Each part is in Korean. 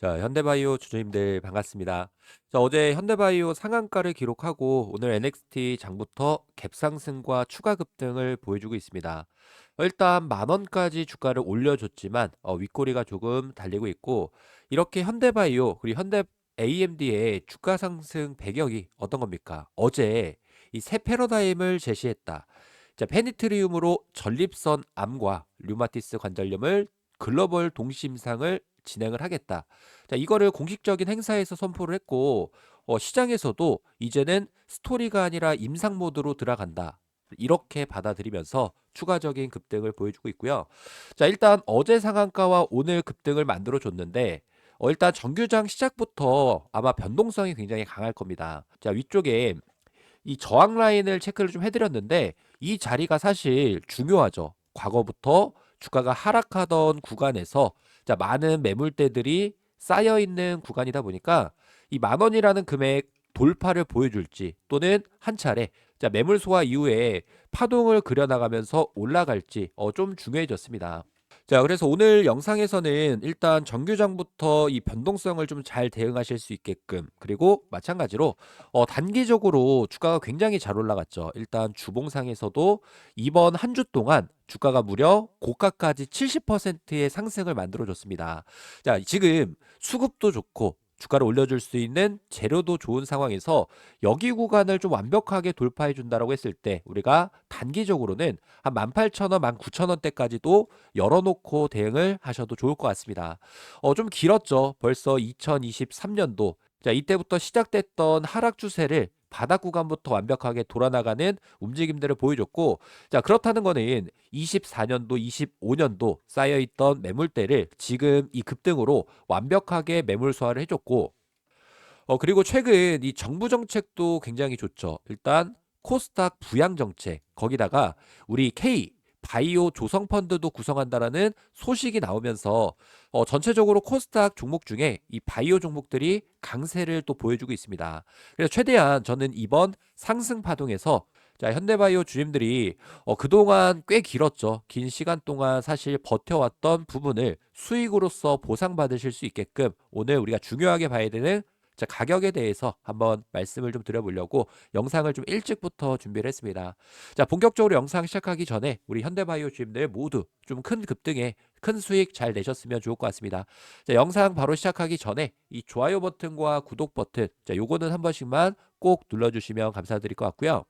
자, 현대바이오 주주님들 반갑습니다. 자, 어제 현대바이오 상한가를 기록하고 오늘 NXT 장부터 갭상승과 추가 급등을 보여주고 있습니다. 어, 일단 만 원까지 주가를 올려줬지만 어, 윗꼬리가 조금 달리고 있고 이렇게 현대바이오 그리고 현대 AMD의 주가 상승 배경이 어떤 겁니까? 어제 이 새 패러다임을 제시했다. 자, 페니트리움으로 전립선 암과 류마티스 관절염을 글로벌 동심상을 진행을 하겠다. 자, 이거를 공식적인 행사에서 선포를 했고, 어, 시장에서도 이제는 스토리가 아니라 임상 모드로 들어간다. 이렇게 받아들이면서 추가적인 급등을 보여주고 있고요. 자, 일단 어제 상한가와 오늘 급등을 만들어 줬는데, 어, 일단 정규장 시작부터 아마 변동성이 굉장히 강할 겁니다. 자, 위쪽에 이 저항 라인을 체크를 좀 해드렸는데, 이 자리가 사실 중요하죠. 과거부터 주가가 하락하던 구간에서 자, 많은 매물대들이 쌓여 있는 구간이다 보니까 이 만 원이라는 금액 돌파를 보여줄지 또는 한 차례 자, 매물 소화 이후에 파동을 그려나가면서 올라갈지 어, 좀 중요해졌습니다. 자, 그래서 오늘 영상에서는 일단 정규장부터 이 변동성을 좀 잘 대응하실 수 있게끔 그리고 마찬가지로 어, 단기적으로 주가가 굉장히 잘 올라갔죠. 일단 주봉상에서도 이번 한 주 동안 주가가 무려 고가까지 70%의 상승을 만들어줬습니다. 자, 지금 수급도 좋고 주가를 올려줄 수 있는 재료도 좋은 상황에서 여기 구간을 좀 완벽하게 돌파해 준다라고 했을 때 우리가 단기적으로는 한 18,000원, 19,000원대까지도 열어놓고 대응을 하셔도 좋을 것 같습니다. 어, 좀 길었죠. 벌써 2023년도. 자, 이때부터 시작됐던 하락 추세를 바닥 구간부터 완벽하게 돌아나가는 움직임들을 보여줬고, 자, 그렇다는 거는 24년도, 25년도 쌓여있던 매물대를 지금 이 급등으로 완벽하게 매물 소화를 해줬고, 어, 그리고 최근 이 정부 정책도 굉장히 좋죠. 일단 코스닥 부양 정책, 거기다가 우리 K 바이오 조성 펀드도 구성한다라는 소식이 나오면서 어, 전체적으로 코스닥 종목 중에 이 바이오 종목들이 강세를 또 보여주고 있습니다. 그래서 최대한 저는 이번 상승 파동에서 자, 현대바이오 주임들이 어, 그동안 꽤 길었죠. 긴 시간 동안 사실 버텨왔던 부분을 수익으로서 보상받으실 수 있게끔 오늘 우리가 중요하게 봐야 되는 자, 가격에 대해서 한번 말씀을 좀 드려보려고 영상을 좀 일찍부터 준비를 했습니다. 자, 본격적으로 영상 시작하기 전에 우리 현대바이오 주임들 모두 좀 큰 급등에 큰 수익 잘 내셨으면 좋을 것 같습니다. 자, 영상 바로 시작하기 전에 이 좋아요 버튼과 구독 버튼, 자, 요거는 한 번씩만 꼭 눌러주시면 감사드릴 것 같고요.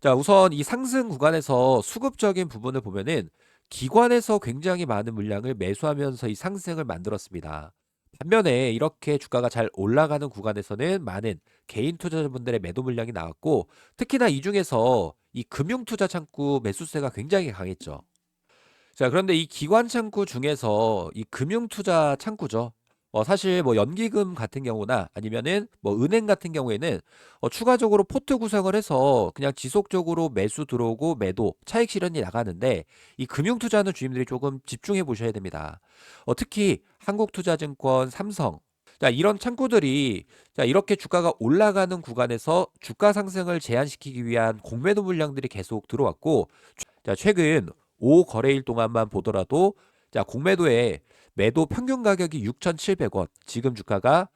자, 우선 이 상승 구간에서 수급적인 부분을 보면은 기관에서 굉장히 많은 물량을 매수하면서 이 상승을 만들었습니다. 반면에 이렇게 주가가 잘 올라가는 구간에서는 많은 개인 투자자분들의 매도 물량이 나왔고 특히나 이 중에서 이 금융 투자 창구 매수세가 굉장히 강했죠. 자, 그런데 이 기관 창구 중에서 이 금융 투자 창구죠. 어, 사실 뭐 연기금 같은 경우나 아니면은 뭐 은행 같은 경우에는 어, 추가적으로 포트 구성을 해서 그냥 지속적으로 매수 들어오고 매도 차익 실현이 나가는데 이 금융 투자는 주임들이 조금 집중해 보셔야 됩니다. 어, 특히 한국투자증권, 삼성 자, 이런 창구들이 자, 이렇게 주가가 올라가는 구간에서 주가 상승을 제한시키기 위한 공매도 물량들이 계속 들어왔고 자, 최근 5 거래일 동안만 보더라도 자, 공매도에 매도 평균 가격이 6,700원, 지금 주가가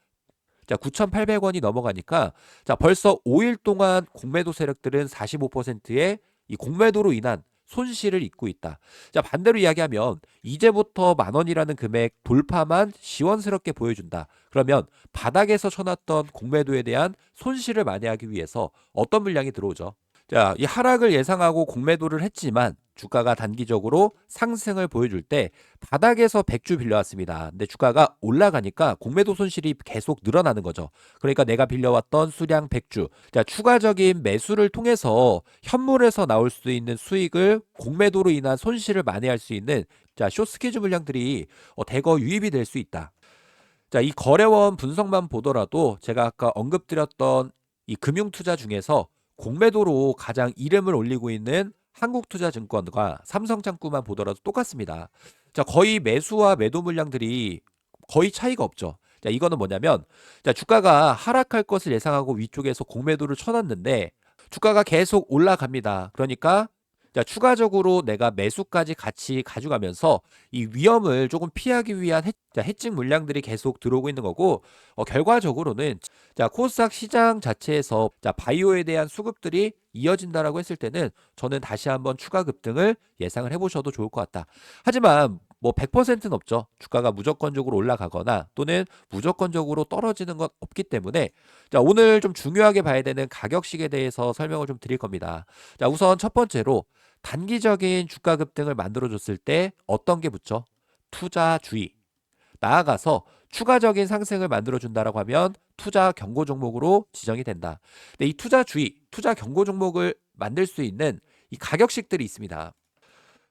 자, 9,800원이 넘어가니까 자, 벌써 5일 동안 공매도 세력들은 45%의 이 공매도로 인한 손실을 입고 있다. 자, 반대로 이야기하면 이제부터 만 원이라는 금액 돌파만 시원스럽게 보여준다. 그러면 바닥에서 쳐놨던 공매도에 대한 손실을 만회하기 위해서 어떤 물량이 들어오죠? 자, 이 하락을 예상하고 공매도를 했지만 주가가 단기적으로 상승을 보여줄 때 바닥에서 100주 빌려왔습니다. 근데 주가가 올라가니까 공매도 손실이 계속 늘어나는 거죠. 그러니까 내가 빌려왔던 수량 100주. 자, 추가적인 매수를 통해서 현물에서 나올 수 있는 수익을 공매도로 인한 손실을 만회할 수 있는 자, 쇼스키즈 물량들이 어, 대거 유입이 될 수 있다. 자, 이 거래원 분석만 보더라도 제가 아까 언급드렸던 이 금융 투자 중에서 공매도로 가장 이름을 올리고 있는 한국투자증권과 삼성창구만 보더라도 똑같습니다. 자, 거의 매수와 매도 물량들이 거의 차이가 없죠. 자, 이거는 뭐냐면, 자, 주가가 하락할 것을 예상하고 위쪽에서 공매도를 쳐놨는데, 주가가 계속 올라갑니다. 그러니까, 자, 추가적으로 내가 매수까지 같이 가져가면서 이 위험을 조금 피하기 위한 해, 자, 물량들이 계속 들어오고 있는 거고 어, 결과적으로는 자, 코스닥 시장 자체에서 자, 바이오에 대한 수급들이 이어진다라고 했을 때는 저는 다시 한번 추가 급등을 예상을 해보셔도 좋을 것 같다. 하지만 뭐 100%는 없죠. 주가가 무조건적으로 올라가거나 또는 무조건적으로 떨어지는 건 없기 때문에 자, 오늘 좀 중요하게 봐야 되는 가격식에 대해서 설명을 좀 드릴 겁니다. 자, 우선 첫 번째로 단기적인 주가 급등을 만들어 줬을 때 어떤 게 붙죠? 투자 주의. 나아가서 추가적인 상승을 만들어 준다라고 하면 투자 경고 종목으로 지정이 된다. 근데 이 투자 주의, 투자 경고 종목을 만들 수 있는 이 가격식들이 있습니다.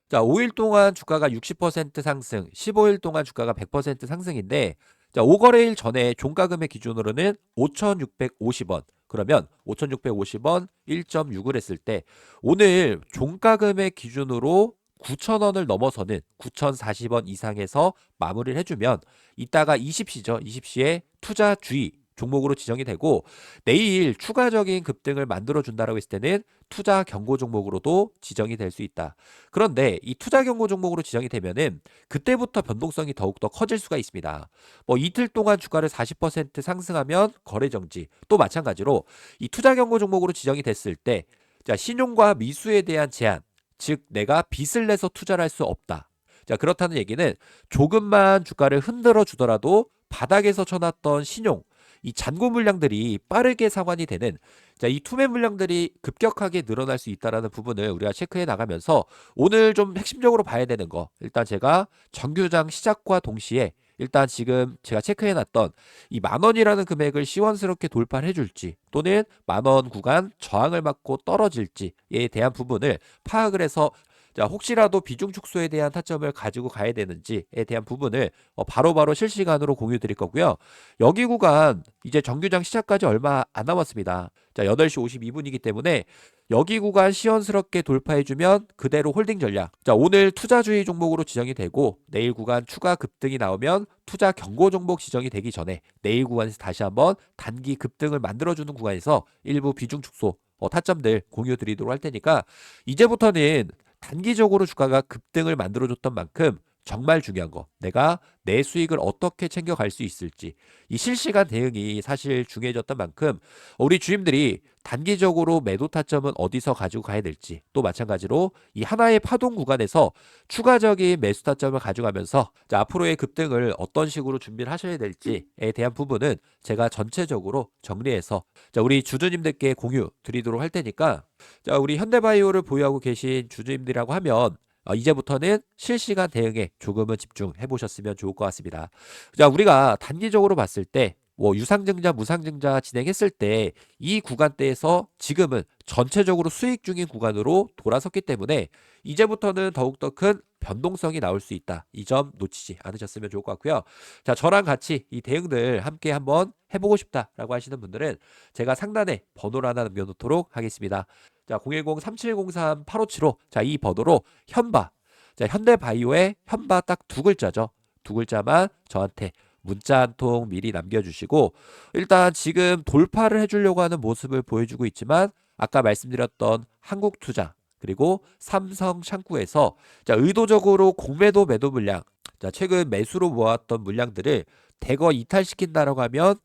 자, 5일 동안 주가가 60% 상승, 15일 동안 주가가 100% 상승인데, 자, 5거래일 전에 종가금액 기준으로는 5,650원. 그러면 5,650원 1.6을 했을 때, 오늘 종가금액 기준으로 9,000원을 넘어서는 9,040원 이상에서 마무리를 해주면, 이따가 20시죠. 20시에 투자 주의 종목으로 지정이 되고 내일 추가적인 급등을 만들어 준다라고 했을 때는 투자 경고 종목으로도 지정이 될 수 있다. 그런데 이 투자 경고 종목으로 지정이 되면은 그때부터 변동성이 더욱더 커질 수가 있습니다. 뭐 이틀 동안 주가를 40% 상승하면 거래 정지. 또 마찬가지로 이 투자 경고 종목으로 지정이 됐을 때 자, 신용과 미수에 대한 제한, 즉 내가 빚을 내서 투자를 할 수 없다. 자, 그렇다는 얘기는 조금만 주가를 흔들어 주더라도 바닥에서 쳐놨던 신용, 이 잔고 물량들이 빠르게 상환이 되는 자, 이 투매 물량들이 급격하게 늘어날 수 있다라는 부분을 우리가 체크해 나가면서 오늘 좀 핵심적으로 봐야 되는 거. 일단 제가 정규장 시작과 동시에 일단 지금 제가 체크해 놨던 이 만 원이라는 금액을 시원스럽게 돌파를 해줄지 또는 만원 구간 저항을 맞고 떨어질지에 대한 부분을 파악을 해서 자, 혹시라도 비중 축소에 대한 타점을 가지고 가야 되는지에 대한 부분을 어, 바로 바로 실시간으로 공유 드릴 거고요. 여기 구간 이제 정규장 시작까지 얼마 안 남았습니다. 자, 8시 52분이기 때문에 여기 구간 시원스럽게 돌파해주면 그대로 홀딩 전략. 자, 오늘 투자주의 종목으로 지정이 되고 내일 구간 추가 급등이 나오면 투자 경고 종목 지정이 되기 전에 내일 구간에서 다시 한번 단기 급등을 만들어주는 구간에서 일부 비중 축소 어, 타점들 공유 드리도록 할 테니까 이제부터는 단기적으로 주가가 급등을 만들어줬던 만큼 정말 중요한 거. 내가 내 수익을 어떻게 챙겨갈 수 있을지. 이 실시간 대응이 사실 중요해졌던 만큼 우리 주임들이 단기적으로 매도 타점은 어디서 가지고 가야 될지 또 마찬가지로 이 하나의 파동 구간에서 추가적인 매수 타점을 가져가면서 자, 앞으로의 급등을 어떤 식으로 준비를 하셔야 될지에 대한 부분은 제가 전체적으로 정리해서 자, 우리 주주님들께 공유 드리도록 할 테니까 자, 우리 현대바이오를 보유하고 계신 주주님들이라고 하면 어, 이제부터는 실시간 대응에 조금은 집중해 보셨으면 좋을 것 같습니다. 자, 우리가 단기적으로 봤을 때, 뭐 유상증자, 무상증자 진행했을 때 이 구간대에서 지금은 전체적으로 수익 중인 구간으로 돌아섰기 때문에 이제부터는 더욱더 큰 변동성이 나올 수 있다. 이 점 놓치지 않으셨으면 좋을 것 같고요. 자, 저랑 같이 이 대응들 함께 한번 해보고 싶다라고 하시는 분들은 제가 상단에 번호를 하나 남겨놓도록 하겠습니다. 자, 010-3703-8575. 자, 이 번호로 현바. 자, 현대바이오의 현바 딱 두 글자죠. 두 글자만 저한테 문자 한 통 미리 남겨주시고 일단 지금 돌파를 해주려고 하는 모습을 보여주고 있지만 아까 말씀드렸던 한국투자 그리고 삼성 창구에서 자 의도적으로 공매도 매도 물량 자 최근 매수로 모았던 물량들을 대거 이탈시킨다라고 하면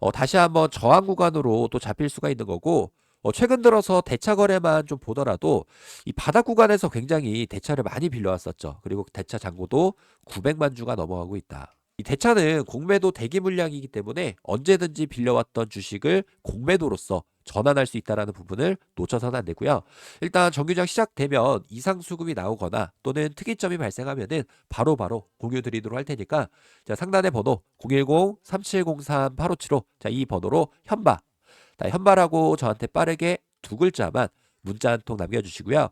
어, 다시 한번 저항 구간으로 또 잡힐 수가 있는 거고 어, 최근 들어서 대차 거래만 좀 보더라도 이 바닥 구간에서 굉장히 대차를 많이 빌려왔었죠. 그리고 대차 잔고도 900만 주가 넘어가고 있다. 이 대차는 공매도 대기 물량이기 때문에 언제든지 빌려왔던 주식을 공매도로서 전환할 수 있다라는 부분을 놓쳐서는 안 되고요. 일단 정규장 시작되면 이상 수급이 나오거나 또는 특이점이 발생하면은 바로바로 공유 드리도록 할 테니까 자, 상단의 번호 010-3703-8575 자, 이 번호로 현바 자, 현바라고 저한테 빠르게 두 글자만 문자 한 통 남겨주시고요.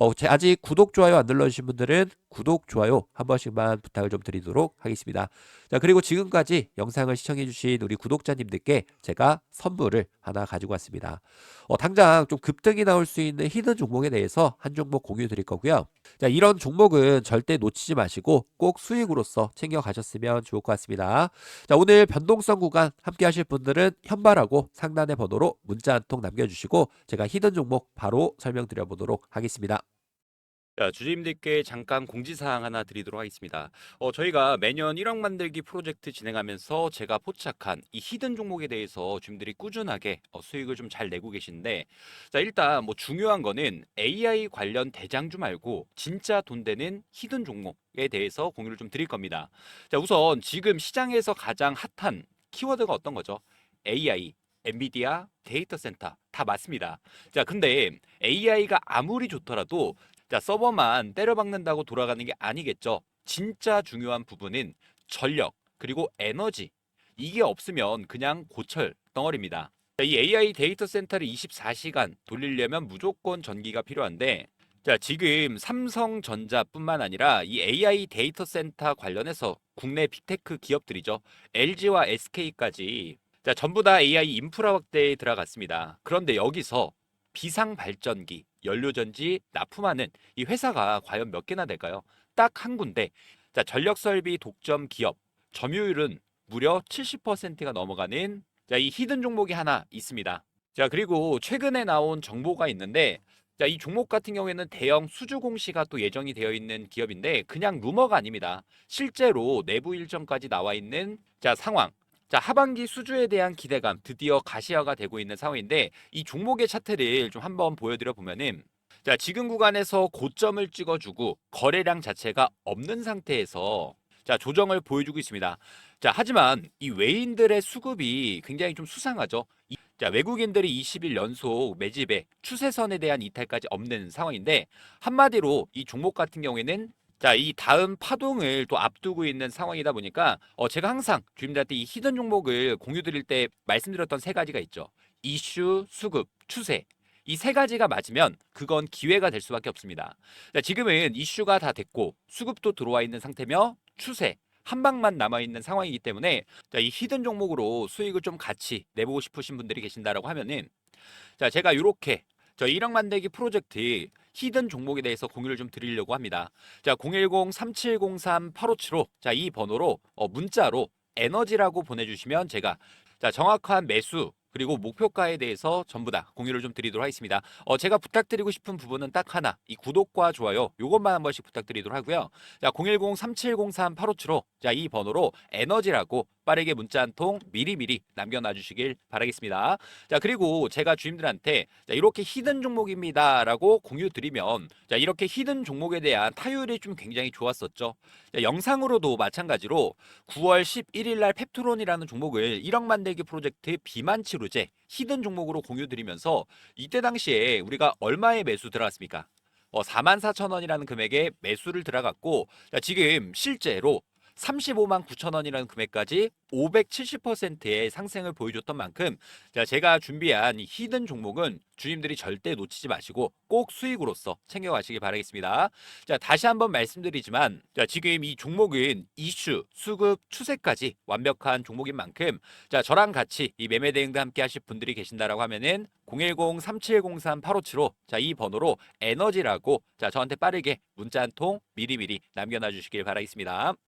어, 제 아직 구독, 좋아요 안 눌러주신 분들은 구독, 좋아요 한 번씩만 부탁을 좀 드리도록 하겠습니다. 자, 그리고 지금까지 영상을 시청해주신 우리 구독자님들께 제가 선물을 하나 가지고 왔습니다. 어, 당장 좀 급등이 나올 수 있는 히든 종목에 대해서 한 종목 공유 드릴 거고요. 자, 이런 종목은 절대 놓치지 마시고 꼭 수익으로서 챙겨 가셨으면 좋을 것 같습니다. 자, 오늘 변동성 구간 함께 하실 분들은 현발하고 상단의 번호로 문자 한 통 남겨주시고 제가 히든 종목 바로 설명드려 보도록 하겠습니다. 자, 주주님들께 잠깐 공지사항 하나 드리도록 하겠습니다. 어, 저희가 매년 1억 만들기 프로젝트 진행하면서 제가 포착한 이 히든 종목에 대해서 주님들이 꾸준하게 어, 수익을 좀 잘 내고 계신데, 자, 일단 뭐 중요한 거는 AI 관련 대장주 말고 진짜 돈 되는 히든 종목에 대해서 공유를 좀 드릴 겁니다. 자, 우선 지금 시장에서 가장 핫한 키워드가 어떤 거죠? AI, 엔비디아, 데이터 센터 다 맞습니다. 자, 근데 AI가 아무리 좋더라도 자, 서버만 때려박는다고 돌아가는 게 아니겠죠. 진짜 중요한 부분은 전력, 그리고 에너지. 이게 없으면 그냥 고철 덩어리입니다. 자, 이 AI 데이터 센터를 24시간 돌리려면 무조건 전기가 필요한데, 자, 지금 삼성전자뿐만 아니라 이 AI 데이터 센터 관련해서 국내 빅테크 기업들이죠. LG와 SK까지 자, 전부 다 AI 인프라 확대에 들어갔습니다. 그런데 여기서 비상 발전기, 연료전지 납품하는 이 회사가 과연 몇 개나 될까요? 딱 한 군데. 자, 전력 설비 독점 기업 점유율은 무려 70%가 넘어가는 자, 이 히든 종목이 하나 있습니다. 자, 그리고 최근에 나온 정보가 있는데 자, 이 종목 같은 경우에는 대형 수주 공시가 또 예정이 되어 있는 기업인데 그냥 루머가 아닙니다. 실제로 내부 일정까지 나와 있는 자, 상황. 자, 하반기 수주에 대한 기대감 드디어 가시화가 되고 있는 상황인데 이 종목의 차트를 좀 한번 보여드려 보면은 자, 지금 구간에서 고점을 찍어주고 거래량 자체가 없는 상태에서 자, 조정을 보여주고 있습니다. 자, 하지만 이 외인들의 수급이 굉장히 좀 수상하죠. 이- 자, 외국인들이 20일 연속 매집에 추세선에 대한 이탈까지 없는 상황인데 한마디로 이 종목 같은 경우에는 자, 이 다음 파동을 또 앞두고 있는 상황이다 보니까 어, 제가 항상 주임들한테 이 히든 종목을 공유 드릴 때 말씀드렸던 세 가지가 있죠. 이슈, 수급, 추세. 이 세 가지가 맞으면 그건 기회가 될 수밖에 없습니다. 자, 지금은 이슈가 다 됐고 수급도 들어와 있는 상태며 추세 한 방만 남아 있는 상황이기 때문에 자, 이 히든 종목으로 수익을 좀 같이 내보고 싶으신 분들이 계신다라고 하면은 자, 제가 이렇게 저 1억 만들기 프로젝트 히든 종목에 대해서 공유를 좀 드리려고 합니다. 자, 010-3703-8575. 자, 이 번호로 어, 문자로 에너지라고 보내주시면 제가 자, 정확한 매수 그리고 목표가에 대해서 전부 다 공유를 좀 드리도록 하겠습니다. 어, 제가 부탁드리고 싶은 부분은 딱 하나. 이 구독과 좋아요 요것만 한 번씩 부탁드리도록 하고요. 자, 010-3703-8575. 자, 이 번호로 에너지라고 빠르게 문자 한 통 미리미리 남겨놔 주시길 바라겠습니다. 자, 그리고 제가 주임들한테 자, 이렇게 히든 종목입니다 라고 공유 드리면 자, 이렇게 히든 종목에 대한 타율이 좀 굉장히 좋았었죠. 자, 영상으로도 마찬가지로 9월 11일 날 펩트론이라는 종목을 1억 만들기 프로젝트 비만 치료제 히든 종목으로 공유 드리면서 이때 당시에 우리가 얼마의 매수 들어갔습니까? 어, 44,000원이라는 금액에 매수를 들어갔고 자, 지금 실제로 35만 9천 원이라는 금액까지 570%의 상승을 보여줬던 만큼 자, 제가 준비한 이 히든 종목은 주님들이 절대 놓치지 마시고 꼭 수익으로서 챙겨가시길 바라겠습니다. 자, 다시 한번 말씀드리지만 자, 지금 이 종목은 이슈, 수급, 추세까지 완벽한 종목인 만큼 자, 저랑 같이 이 매매 대응도 함께 하실 분들이 계신다라고 하면은 010-3703-8575 자, 이 번호로 에너지라고 자, 저한테 빠르게 문자 한 통 미리미리 남겨놔 주시길 바라겠습니다.